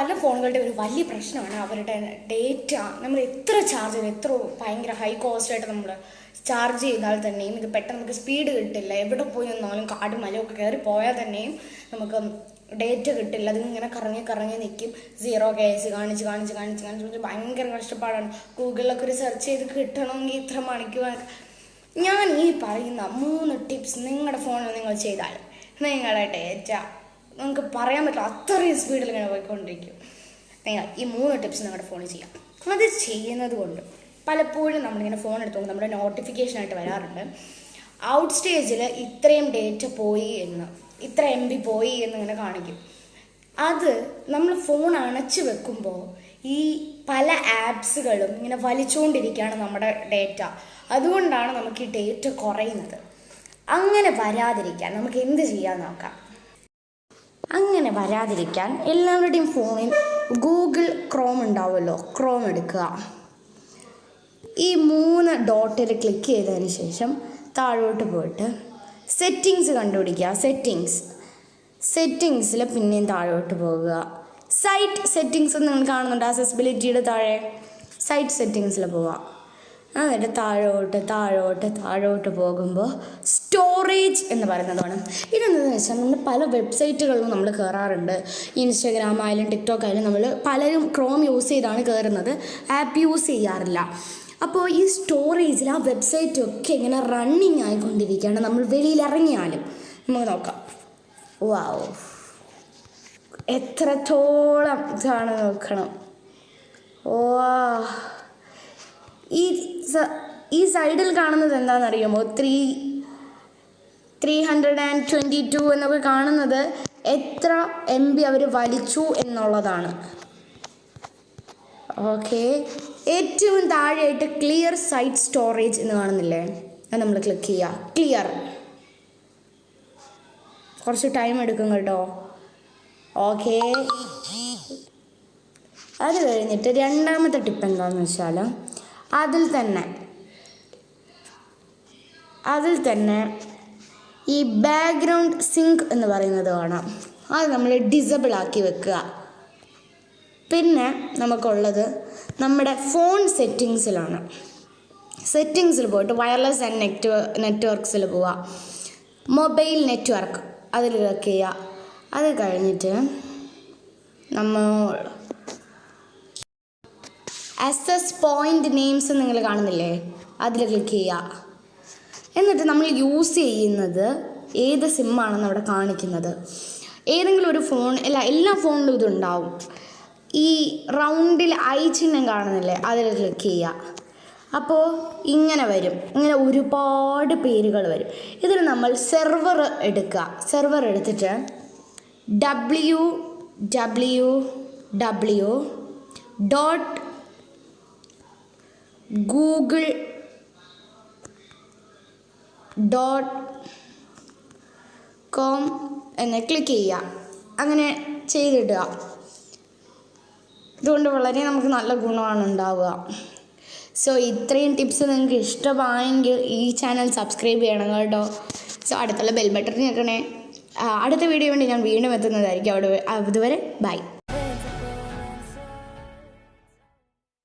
പല ഫോണുകളുടെ ഒരു വലിയ പ്രശ്നമാണ് അവരുടെ ഡേറ്റ. നമ്മൾ എത്ര ചാർജ് ചെയ്ത് എത്ര ഭയങ്കര ഹൈ കോസ്റ്റ് ആയിട്ട് നമ്മൾ ചാർജ് ചെയ്താൽ തന്നെയും ഇത് പെട്ടെന്ന് നമുക്ക് സ്പീഡ് കിട്ടില്ല. എവിടെ പോയി നിന്നാലും കാട് മലയൊക്കെ കയറി പോയാൽ തന്നെയും നമുക്ക് ഡേറ്റ കിട്ടില്ല. അതിങ്ങനെ കറങ്ങി കറങ്ങി നിൽക്കും സീറോ കേസ് കാണിച്ച് കാണിച്ച് കാണിച്ച് കാണിച്ച് ഭയങ്കര കഷ്ടപ്പാടാണ്. ഗൂഗിളിലൊക്കെ ഒരു സെർച്ച് ചെയ്ത് കിട്ടണമെങ്കിൽ ഇത്ര മണിക്കൂർ ഞാൻ ഈ പറയുന്ന മൂന്ന് ടിപ്സ് നിങ്ങളുടെ ഫോണിൽ നിങ്ങൾ ചെയ്താൽ നിങ്ങളുടെ ഡേറ്റ നിങ്ങൾക്ക് പറയാൻ പറ്റില്ല. അത്രയും സ്പീഡിൽ ഇങ്ങനെ പോയിക്കൊണ്ടിരിക്കും. നിങ്ങൾ ഈ മൂന്ന് ടിപ്സ് നിങ്ങളുടെ ഫോണിൽ ചെയ്യാം. അത് ചെയ്യുന്നത് കൊണ്ട് പലപ്പോഴും നമ്മളിങ്ങനെ ഫോൺ എടുത്തു നമ്മുടെ നോട്ടിഫിക്കേഷൻ ആയിട്ട് വരാറുണ്ട്. ഔട്ട് സ്റ്റേജിൽ ഇത്രയും ഡേറ്റ പോയി എന്ന് ഇത്ര എം ബി പോയി എന്ന് ഇങ്ങനെ കാണിക്കും. അത് നമ്മൾ ഫോൺ അണച്ചു വെക്കുമ്പോൾ ഈ പല ആപ്സുകളും ഇങ്ങനെ വലിച്ചുകൊണ്ടിരിക്കുകയാണ് നമ്മുടെ ഡേറ്റ അതുകൊണ്ടാണ് നമുക്ക് ഈ ഡേറ്റ കുറയുന്നത്. അങ്ങനെ വരാതിരിക്കാൻ നമുക്ക് എന്ത് ചെയ്യാൻ നോക്കാം. അങ്ങനെ വരാതിരിക്കാൻ എല്ലാവരുടെയും ഫോണിൽ ഗൂഗിൾ ക്രോം ഉണ്ടാവുമല്ലോ ക്രോം എടുക്കുക. ഈ മൂന്ന് ഡോട്ടിൽ ക്ലിക്ക് ചെയ്തതിന് ശേഷം താഴോട്ട് പോയിട്ട് സെറ്റിങ്സ് കണ്ടുപിടിക്കുക. സെറ്റിങ്സ് സെറ്റിങ്സിൽ പിന്നെയും താഴോട്ട് പോകുക. സൈറ്റ് സെറ്റിങ്സ് നിങ്ങൾ കാണുന്നുണ്ട്. അസസ്ബിലിറ്റിയുടെ താഴെ സൈറ്റ് സെറ്റിങ്സിൽ പോവുക. എന്നിട്ട് താഴോട്ട് താഴോട്ട് താഴോട്ട് പോകുമ്പോൾ സ്റ്റോറേജ് എന്ന് പറയുന്നതാണ്. ഇതെന്താണെന്ന് വെച്ചാൽ നമ്മൾ പല വെബ്സൈറ്റുകളിലും നമ്മൾ കയറാറുണ്ട് ഇൻസ്റ്റാഗ്രാം ആയാലും ടിക്ടോക്ക് ആയാലും നമ്മൾ പലരും ക്രോം യൂസ് ചെയ്താണ് കയറുന്നത് ആപ്പ് യൂസ് ചെയ്യാറില്ല. അപ്പോൾ ഈ സ്റ്റോറേജിൽ ആ വെബ്സൈറ്റ് ഒക്കെ ഇങ്ങനെ റണ്ണിങ് ആയിക്കൊണ്ടിരിക്കുകയാണ്. നമ്മൾ വെളിയിൽ ഇറങ്ങിയാലും നമുക്ക് നോക്കാം. വാവ് എത്രത്തോളം ഇതാണ് നോക്കണം. ഓ ഈ ഈ സൈഡിൽ കാണുന്നത് എന്താണെന്നറിയുമോ? Three three hundred and twenty two എന്നൊക്കെ കാണുന്നത് എത്ര എം ബി അവർ വലിച്ചു എന്നുള്ളതാണ്. ഓക്കെ. ഏറ്റവും താഴെയായിട്ട് ക്ലിയർ സൈറ്റ് സ്റ്റോറേജ് എന്ന് കാണുന്നില്ലേ? അത് നമ്മൾ ക്ലിക്ക് ചെയ്യാം. ക്ലിയർ. കുറച്ച് ടൈം എടുക്കും കേട്ടോ. ഓക്കെ. അത് കഴിഞ്ഞിട്ട് രണ്ടാമത്തെ ടിപ്പ് എന്താണെന്ന് വെച്ചാൽ അതിൽ തന്നെ അതിൽ തന്നെ ഈ ബാക്ക്ഗ്രൗണ്ട് സിങ്ക് എന്ന് പറയുന്നത് കാണാം. അത് നമ്മൾ ഡിസബിൾ ആക്കി വെക്കുക. പിന്നെ നമുക്കുള്ളത് നമ്മുടെ ഫോൺ സെറ്റിങ്സിലാണ് സെറ്റിങ്സിൽ പോയിട്ട് വയർലെസ് ആൻഡ് നെറ്റ് നെറ്റ്വർക്ക്സിൽ പോവുക മൊബൈൽ നെറ്റ്വർക്ക് അതിൽ ക്ലിക്ക് ചെയ്യുക അത് കഴിഞ്ഞിട്ട് നമ്മൾ അസസ് പോയിന്റ് നെയിംസ് നിങ്ങൾ കാണുന്നില്ലേ? അതിൽ ക്ലിക്ക് ചെയ്യുക. എന്നിട്ട് നമ്മൾ യൂസ് ചെയ്യുന്നത് ഏത് സിമ്മാണെന്ന് അവിടെ കാണിക്കുന്നത്. ഏതെങ്കിലും ഒരു ഫോൺ അല്ല എല്ലാ ഫോണിലും ഇതുണ്ടാവും. ഈ റൗണ്ടിൽ ഐ ചിഹ്നം കാണുന്നില്ലേ? അതിൽ ക്ലിക്ക് ചെയ്യുക. അപ്പോൾ ഇങ്ങനെ വരും. ഇങ്ങനെ ഒരുപാട് പേരുകൾ വരും. ഇതിൽ നമ്മൾ സെർവർ എടുക്കുക. സെർവർ എടുത്തിട്ട് W W W dot Google dot com എന്ന് ക്ലിക്ക് ചെയ്യുക. അങ്ങനെ ചെയ്തിടുക. ഇതുകൊണ്ട് വളരെ നമുക്ക് നല്ല ഗുണമാണ് ഉണ്ടാവുക. സോ ഇത്രയും ടിപ്സ് നിങ്ങൾക്ക് ഇഷ്ടമായെങ്കിൽ ഈ ചാനൽ സബ്സ്ക്രൈബ് ചെയ്യണം കേട്ടോ. സോ അടുത്തുള്ള ബെൽ ബട്ടൺ ഞെക്കണേ അടുത്ത വീഡിയോ വേണ്ടി ഞാൻ വീണ്ടും എത്തുന്നതായിരിക്കും. അവിടെ അതുവരെ ബൈ